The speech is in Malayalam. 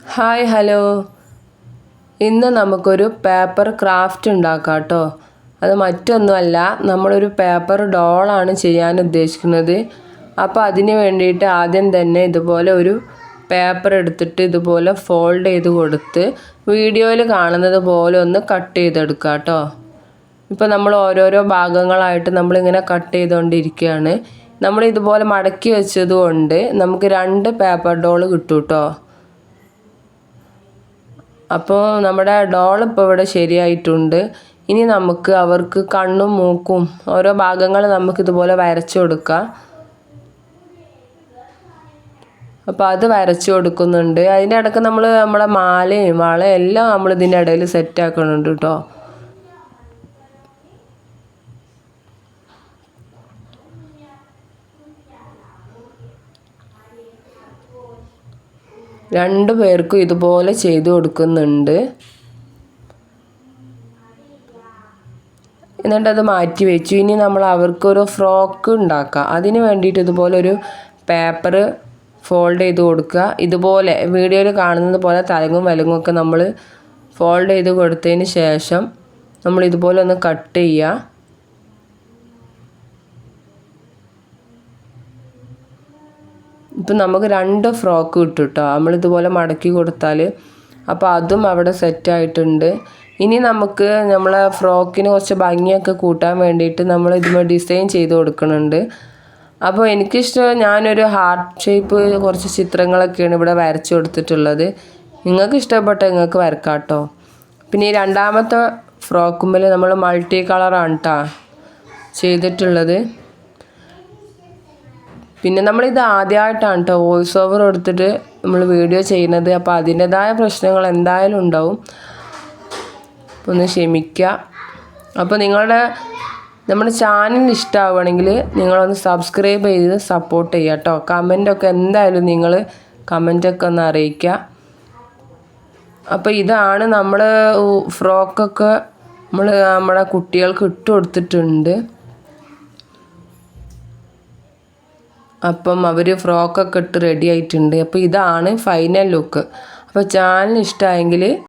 Hi hello. ഇന്ന് നമുക്കൊരു പേപ്പർ ക്രാഫ്റ്റ് ഉണ്ടാക്കാം കേട്ടോ അത് മറ്റൊന്നുമല്ല നമ്മളൊരു പേപ്പർ ഡോളാണ് ചെയ്യാൻ ഉദ്ദേശിക്കുന്നത്. അപ്പോൾ അതിന് വേണ്ടിയിട്ട് ആദ്യം തന്നെ ഇതുപോലെ ഒരു പേപ്പർ എടുത്തിട്ട് ഇതുപോലെ ഫോൾഡ് ചെയ്ത് കൊടുത്ത് വീഡിയോയിൽ കാണുന്നത് പോലെ ഒന്ന് കട്ട് ചെയ്തെടുക്കുക കേട്ടോ ഇപ്പോൾ നമ്മൾ ഓരോരോ ഭാഗങ്ങളായിട്ട് നമ്മളിങ്ങനെ കട്ട് ചെയ്തുകൊണ്ടിരിക്കുകയാണ് നമ്മൾ ഇതുപോലെ മടക്കി വെച്ചത് കൊണ്ട് നമുക്ക് രണ്ട് പേപ്പർ ഡോൾ കിട്ടും കേട്ടോ അപ്പോൾ നമ്മുടെ ഡോൾ ഇപ്പോൾ ഇവിടെ ശരിയായിട്ടുണ്ട്. ഇനി നമുക്ക് അവർക്ക് കണ്ണും മൂക്കും ഓരോ ഭാഗങ്ങൾ നമുക്ക് ഇതുപോലെ വരച്ചു കൊടുക്കാം. അപ്പോൾ അത് വരച്ചു കൊടുക്കുന്നുണ്ട്. അതിന്റെ ഇടയ്ക്ക് നമ്മൾ നമ്മളെ മാലയും വളയും എല്ലാം നമ്മൾ ഇതിന്റെ ഇടയിൽ സെറ്റ് ആക്കുന്നുണ്ട് കേട്ടോ. രണ്ട് പേർക്കും ഇതുപോലെ ചെയ്തു കൊടുക്കുന്നുണ്ട്. എന്നിട്ട് അത് മാറ്റി വെച്ചു. ഇനി നമ്മൾ അവർക്കൊരു ഫ്രോക്ക് ഉണ്ടാക്കുക അതിന് വേണ്ടിയിട്ട് ഇതുപോലെ ഒരു പേപ്പർ ഫോൾഡ് ചെയ്ത് കൊടുക്കുക. ഇതുപോലെ വീഡിയോയിൽ കാണുന്നത് പോലെ തലങ്ങും വലങ്ങും ഒക്കെ നമ്മൾ ഫോൾഡ് ചെയ്ത് കൊടുത്തതിന് ശേഷം നമ്മൾ ഇതുപോലെ ഒന്ന് കട്ട് ചെയ്യുക. ഇപ്പം നമുക്ക് രണ്ട് ഫ്രോക്ക് കിട്ടും കേട്ടോ നമ്മളിതുപോലെ മടക്കി കൊടുത്താൽ അപ്പോൾ അതും അവിടെ സെറ്റായിട്ടുണ്ട്. ഇനി നമുക്ക് നമ്മളെ ഫ്രോക്കിന് കുറച്ച് ഭംഗിയൊക്കെ കൂട്ടാൻ വേണ്ടിയിട്ട് നമ്മൾ ഇതുമ്പോൾ ഡിസൈൻ ചെയ്ത് കൊടുക്കുന്നുണ്ട്. അപ്പോൾ എനിക്കിഷ്ടം ഞാനൊരു ഹാർട്ട് ഷേപ്പ് കുറച്ച് ചിത്രങ്ങളൊക്കെയാണ് ഇവിടെ വരച്ചു കൊടുത്തിട്ടുള്ളത്. നിങ്ങൾക്ക് ഇഷ്ടപ്പെട്ട നിങ്ങൾക്ക് വരക്കാം കേട്ടോ പിന്നെ ഈ രണ്ടാമത്തെ ഫ്രോക്കുമ്പിൽ നമ്മൾ മൾട്ടി കളറാണ് കേട്ടോ ചെയ്തിട്ടുള്ളത്. പിന്നെ നമ്മളിത് ആദ്യമായിട്ടാണ് കേട്ടോ വോയിസ് ഓവർ എടുത്തിട്ട് നമ്മൾ വീഡിയോ ചെയ്യുന്നത്. അപ്പോൾ അതിന്റെതായ പ്രശ്നങ്ങൾ എന്തായാലും ഉണ്ടാവും. അപ്പോൾ ഒന്ന് ക്ഷമിക്കുക അപ്പോൾ നിങ്ങളുടെ നമ്മുടെ ചാനൽ ഇഷ്ടമാവുകയാണെങ്കിൽ നിങ്ങളൊന്ന് സബ്സ്ക്രൈബ് ചെയ്ത് സപ്പോർട്ട് ചെയ്യുക കേട്ടോ കമന്റൊക്കെ എന്തായാലും നിങ്ങൾ കമന്റൊക്കെ ഒന്ന് അറിയിക്കുക അപ്പോൾ ഇതാണ് നമ്മൾ ഫ്രോക്കൊക്കെ നമ്മൾ നമ്മുടെ കുട്ടികൾക്ക് ഇട്ട് കൊടുത്തിട്ടുണ്ട്. അപ്പം അവർ ഫ്രോക്കൊക്കെ ഇട്ട് റെഡി ആയിട്ടുണ്ട്. അപ്പോൾ ഇതാണ് ഫൈനൽ ലുക്ക് അപ്പോൾ ചാനൽ ഇഷ്ടമായെങ്കിൽ